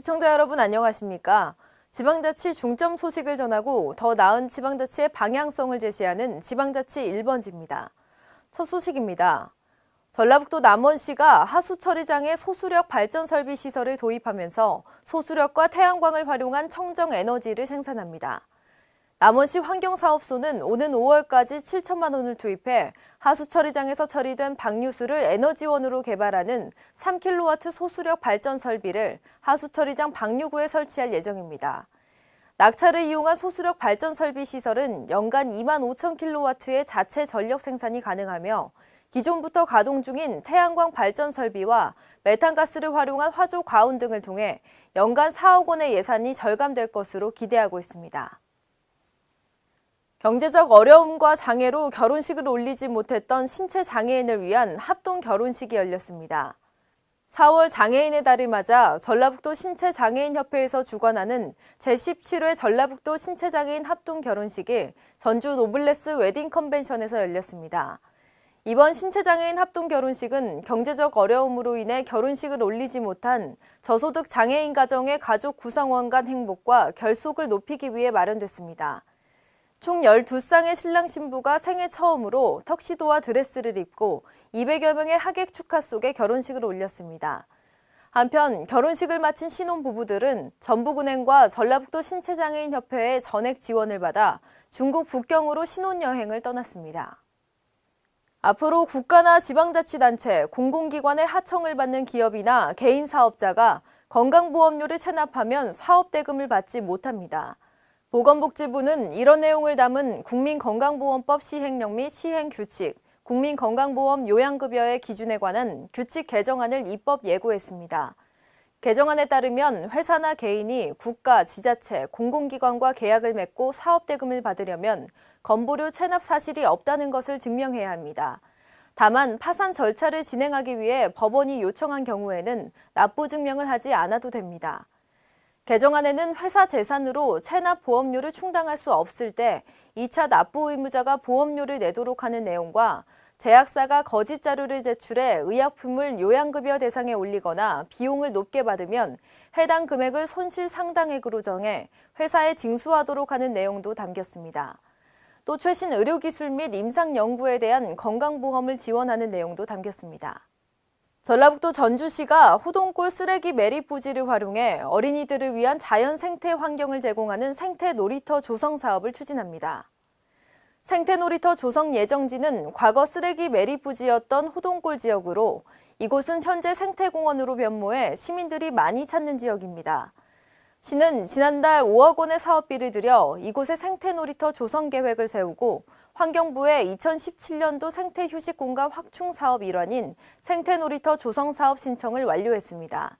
시청자 여러분 안녕하십니까? 지방자치 중점 소식을 전하고 더 나은 지방자치의 방향성을 제시하는 지방자치 1번지입니다. 첫 소식입니다. 전라북도 남원시가 하수 처리장에 소수력 발전 설비 시설을 도입하면서 소수력과 태양광을 활용한 청정 에너지를 생산합니다. 남원시 환경사업소는 오는 5월까지 7천만 원을 투입해 하수처리장에서 처리된 방류수를 에너지원으로 개발하는 3kW 소수력 발전 설비를 하수처리장 방류구에 설치할 예정입니다. 낙차를 이용한 소수력 발전 설비 시설은 연간 2만 5천 kW의 자체 전력 생산이 가능하며 기존부터 가동 중인 태양광 발전 설비와 메탄가스를 활용한 화조 과운 등을 통해 연간 4억 원의 예산이 절감될 것으로 기대하고 있습니다. 경제적 어려움과 장애로 결혼식을 올리지 못했던 신체 장애인을 위한 합동 결혼식이 열렸습니다. 4월 장애인의 달을 맞아 전라북도 신체장애인협회에서 주관하는 제17회 전라북도 신체장애인 합동 결혼식이 전주 노블레스 웨딩 컨벤션에서 열렸습니다. 이번 신체장애인 합동 결혼식은 경제적 어려움으로 인해 결혼식을 올리지 못한 저소득 장애인 가정의 가족 구성원 간 행복과 결속을 높이기 위해 마련됐습니다. 총 12쌍의 신랑 신부가 생애 처음으로 턱시도와 드레스를 입고 200여 명의 하객 축하 속에 결혼식을 올렸습니다. 한편 결혼식을 마친 신혼 부부들은 전북은행과 전라북도 신체장애인 협회의 전액 지원을 받아 중국 북경으로 신혼여행을 떠났습니다. 앞으로 국가나 지방자치단체, 공공기관의 하청을 받는 기업이나 개인 사업자가 건강보험료를 체납하면 사업 대금을 받지 못합니다. 보건복지부는 이런 내용을 담은 국민건강보험법 시행령 및 시행규칙, 국민건강보험 요양급여의 기준에 관한 규칙 개정안을 입법 예고했습니다. 개정안에 따르면 회사나 개인이 국가, 지자체, 공공기관과 계약을 맺고 사업대금을 받으려면 건보료 체납 사실이 없다는 것을 증명해야 합니다. 다만 파산 절차를 진행하기 위해 법원이 요청한 경우에는 납부 증명을 하지 않아도 됩니다. 개정안에는 회사 재산으로 체납 보험료를 충당할 수 없을 때 2차 납부 의무자가 보험료를 내도록 하는 내용과 제약사가 거짓 자료를 제출해 의약품을 요양급여 대상에 올리거나 비용을 높게 받으면 해당 금액을 손실 상당액으로 정해 회사에 징수하도록 하는 내용도 담겼습니다. 또 최신 의료기술 및 임상 연구에 대한 건강보험을 지원하는 내용도 담겼습니다. 전라북도 전주시가 호동골 쓰레기 매립 부지를 활용해 어린이들을 위한 자연 생태 환경을 제공하는 생태 놀이터 조성 사업을 추진합니다. 생태 놀이터 조성 예정지는 과거 쓰레기 매립 부지였던 호동골 지역으로 이곳은 현재 생태공원으로 변모해 시민들이 많이 찾는 지역입니다. 시는 지난달 5억 원의 사업비를 들여 이곳에 생태 놀이터 조성 계획을 세우고 환경부의 2017년도 생태 휴식 공간 확충 사업 일환인 생태 놀이터 조성 사업 신청을 완료했습니다.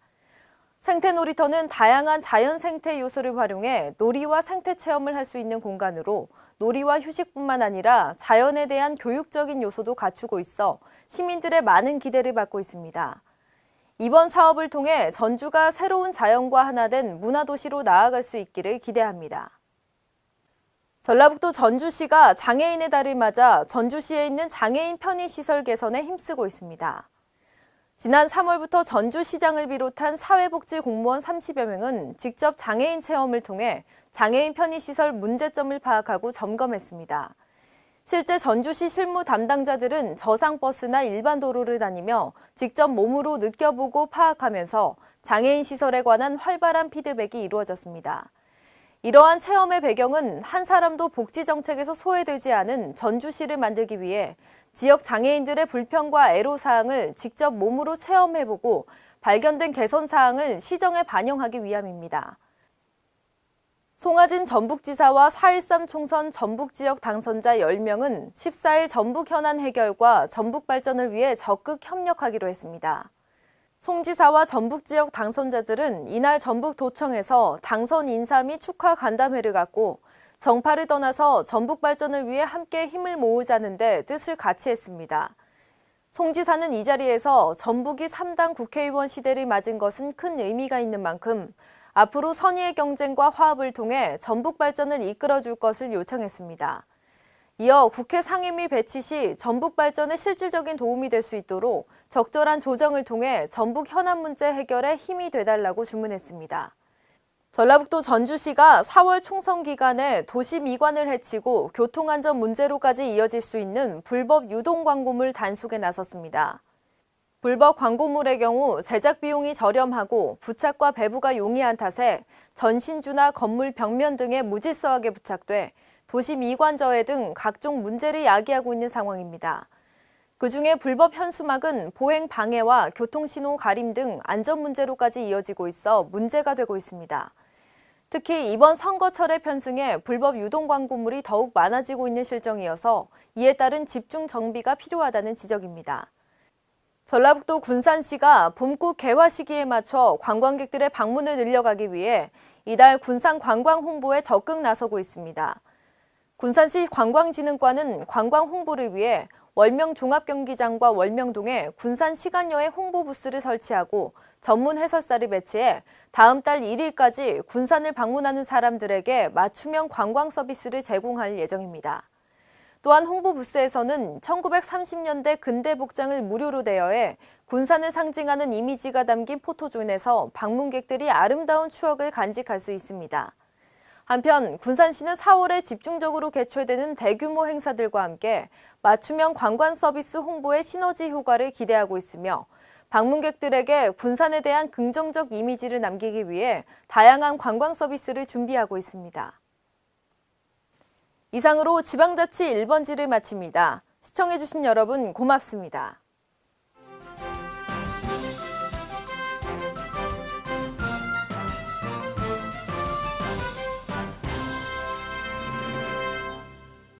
생태 놀이터는 다양한 자연 생태 요소를 활용해 놀이와 생태 체험을 할 수 있는 공간으로 놀이와 휴식뿐만 아니라 자연에 대한 교육적인 요소도 갖추고 있어 시민들의 많은 기대를 받고 있습니다. 이번 사업을 통해 전주가 새로운 자연과 하나 된 문화도시로 나아갈 수 있기를 기대합니다. 전라북도 전주시가 장애인의 달을 맞아 전주시에 있는 장애인 편의시설 개선에 힘쓰고 있습니다. 지난 3월부터 전주시장을 비롯한 사회복지 공무원 30여 명은 직접 장애인 체험을 통해 장애인 편의시설 문제점을 파악하고 점검했습니다. 실제 전주시 실무 담당자들은 저상버스나 일반 도로를 다니며 직접 몸으로 느껴보고 파악하면서 장애인 시설에 관한 활발한 피드백이 이루어졌습니다. 이러한 체험의 배경은 한 사람도 복지 정책에서 소외되지 않은 전주시를 만들기 위해 지역 장애인들의 불평과 애로 사항을 직접 몸으로 체험해보고 발견된 개선 사항을 시정에 반영하기 위함입니다. 송하진 전북지사와 4.13 총선 전북 지역 당선자 10명은 14일 전북 현안 해결과 전북 발전을 위해 적극 협력하기로 했습니다. 송 지사와 전북 지역 당선자들은 이날 전북도청에서 당선 인사 및 축하 간담회를 갖고 정파를 떠나서 전북 발전을 위해 함께 힘을 모으자는 데 뜻을 같이 했습니다. 송 지사는 이 자리에서 전북이 3당 국회의원 시대를 맞은 것은 큰 의미가 있는 만큼 앞으로 선의의 경쟁과 화합을 통해 전북 발전을 이끌어줄 것을 요청했습니다. 이어 국회 상임위 배치 시 전북 발전에 실질적인 도움이 될 수 있도록 적절한 조정을 통해 전북 현안 문제 해결에 힘이 돼달라고 주문했습니다. 전라북도 전주시가 4월 총선 기간에 도시 미관을 해치고 교통안전 문제로까지 이어질 수 있는 불법 유동 광고물 단속에 나섰습니다. 불법 광고물의 경우 제작 비용이 저렴하고 부착과 배부가 용이한 탓에 전신주나 건물 벽면 등에 무질서하게 부착돼 도시 미관저해 등 각종 문제를 야기하고 있는 상황입니다. 그중에 불법 현수막은 보행 방해와 교통신호 가림 등 안전 문제로까지 이어지고 있어 문제가 되고 있습니다. 특히 이번 선거철에 편승해 불법 유동 광고물이 더욱 많아지고 있는 실정이어서 이에 따른 집중 정비가 필요하다는 지적입니다. 전라북도 군산시가 봄꽃 개화 시기에 맞춰 관광객들의 방문을 늘려가기 위해 이달 군산 관광 홍보에 적극 나서고 있습니다. 군산시 관광진흥과는 관광 홍보를 위해 월명 종합경기장과 월명동에 군산 시간여행 홍보 부스를 설치하고 전문 해설사를 배치해 다음 달 1일까지 군산을 방문하는 사람들에게 맞춤형 관광 서비스를 제공할 예정입니다. 또한 홍보 부스에서는 1930년대 근대 복장을 무료로 대여해 군산을 상징하는 이미지가 담긴 포토존에서 방문객들이 아름다운 추억을 간직할 수 있습니다. 한편 군산시는 4월에 집중적으로 개최되는 대규모 행사들과 함께 맞춤형 관광 서비스 홍보의 시너지 효과를 기대하고 있으며 방문객들에게 군산에 대한 긍정적 이미지를 남기기 위해 다양한 관광 서비스를 준비하고 있습니다. 이상으로 지방자치 1번지를 마칩니다. 시청해주신 여러분 고맙습니다.